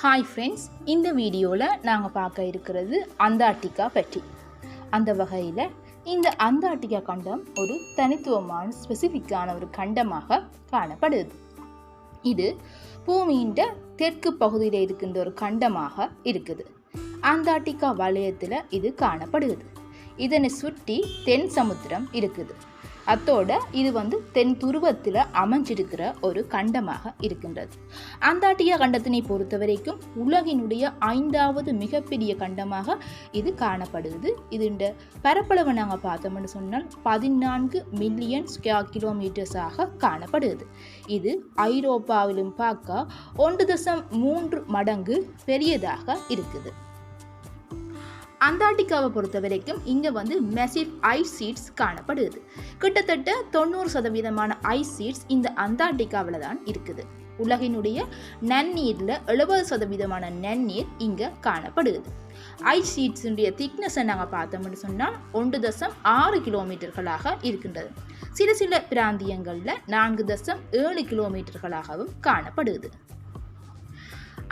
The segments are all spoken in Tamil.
ஹாய் ஃப்ரெண்ட்ஸ் இந்த வீடியோவில் நாங்கள் பார்க்க இருக்கிறது அந்தார்டிகா பற்றி. அந்த வகையில் இந்த அந்தார்டிகா கண்டம் ஒரு தனித்துவமான ஸ்பெசிஃபிக்கான ஒரு கண்டமாக காணப்படுது. இது பூமியின் தெற்கு பகுதியில் இருக்கின்ற ஒரு கண்டமாக இருக்குது. அந்தார்டிகா வலயத்தில் இது காணப்படுகிறது. இதனை சுற்றி தென் சமுத்திரம் இருக்குது. அத்தோட இது வந்து தென் துருவத்தில் அமைஞ்சிருக்கிற ஒரு கண்டமாக இருக்கின்றது. அந்தாட்டியா கண்டத்தினை பொறுத்த வரைக்கும் உலகினுடைய ஐந்தாவது மிகப்பெரிய கண்டமாக இது காணப்படுது இதுண்ட பரப்பளவை நாங்கள் பார்த்தோம்னு சொன்னால் பதினான்கு மில்லியன் ஸ்கொயர் கிலோமீட்டர்ஸாக காணப்படுது இது ஐரோப்பாவிலும் பார்க்க ஒன்று தசம் மூன்று மடங்கு பெரியதாக இருக்குது. அந்தார்டிகாவை பொறுத்த வரைக்கும் இங்கே வந்து மெசிவ் ஐஸ் சீட்ஸ் காணப்படுது. கிட்டத்தட்ட தொண்ணூறு சதவீதமான ஐஸ் சீட்ஸ் இந்த அந்தார்டிகாவில் தான் இருக்குது. உலகினுடைய நன்னீரில் எழுபது சதவீதமான நன்னீர் இங்கே காணப்படுது. ஐஸ் ஷீட்ஸுடைய திக்னஸை நாங்கள் பார்த்தோம்னு சொன்னால் ஒன்று தசம் ஆறு கிலோமீட்டர்களாக இருக்கின்றது. சில சில பிராந்தியங்களில் நான்கு தசம் ஏழு கிலோமீட்டர்களாகவும் காணப்படுது.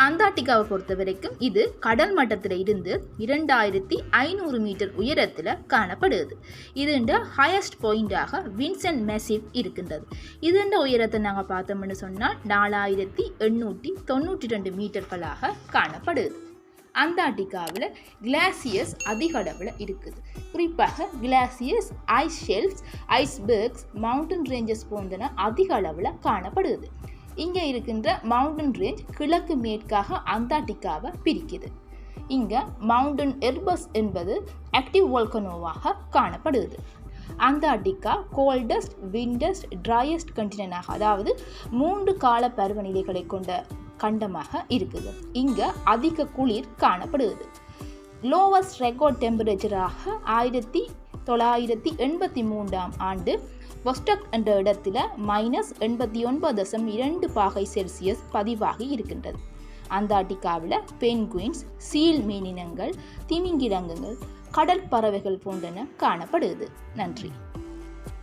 அந்தார்டிகாவை பொறுத்த வரைக்கும் இது கடல் மட்டத்தில் இருந்து இரண்டாயிரத்தி ஐநூறு மீட்டர் உயரத்தில் காணப்படுது. இதுண்ட ஹையஸ்ட் பாயிண்டாக வின்சென்ட் மெசிவ் இருக்கின்றது. இதுண்ட உயரத்தை நாங்கள் பார்த்தோம்னு சொன்னால் நாலாயிரத்தி எண்ணூற்றி தொண்ணூற்றி ரெண்டு மீட்டர்களாக காணப்படுது. அந்தார்டிகாவில் கிளாசியஸ் அதிக அளவில் இருக்குது. குறிப்பாக glaciers ice shelves icebergs mountain ranges போன்றன அதிக அளவில் காணப்படுது. இங்கே இருக்கின்ற மவுண்டன் ரேஞ்ச் கிழக்கு மேற்காக அந்தார்டிகாவை பிரிக்குது. இங்கே மவுண்டன் எர்பஸ் என்பது ஆக்டிவ் வால்கனோவாக காணப்படுது அந்தார்டிகா கோல்டஸ்ட் விண்டஸ்ட் ட்ரையஸ்ட் கண்டினாக அதாவது மூன்று கால பருவநிலைகளை கொண்ட கண்டமாக இருக்குது. இங்கே அதிக குளிர் காணப்படுகிறது. லோவஸ்ட் ரெக்கார்ட் டெம்பரேச்சராக ஆயிரத்தி தொள்ளாயிரத்தி எண்பத்தி மூன்றாம் ஆண்டு வொஸ்டக் என்ற இடத்துல மைனஸ் எண்பத்தி ஒன்பது தசம் இரண்டு பாகை செல்சியஸ் பதிவாகி இருக்கின்றது. அந்தார்டிகாவில் பென்குயின்ஸ் சீல் மீனினங்கள் திமிங்கிலங்கங்கள் கடல் பறவைகள் போன்றன காணப்படுகிறது. நன்றி.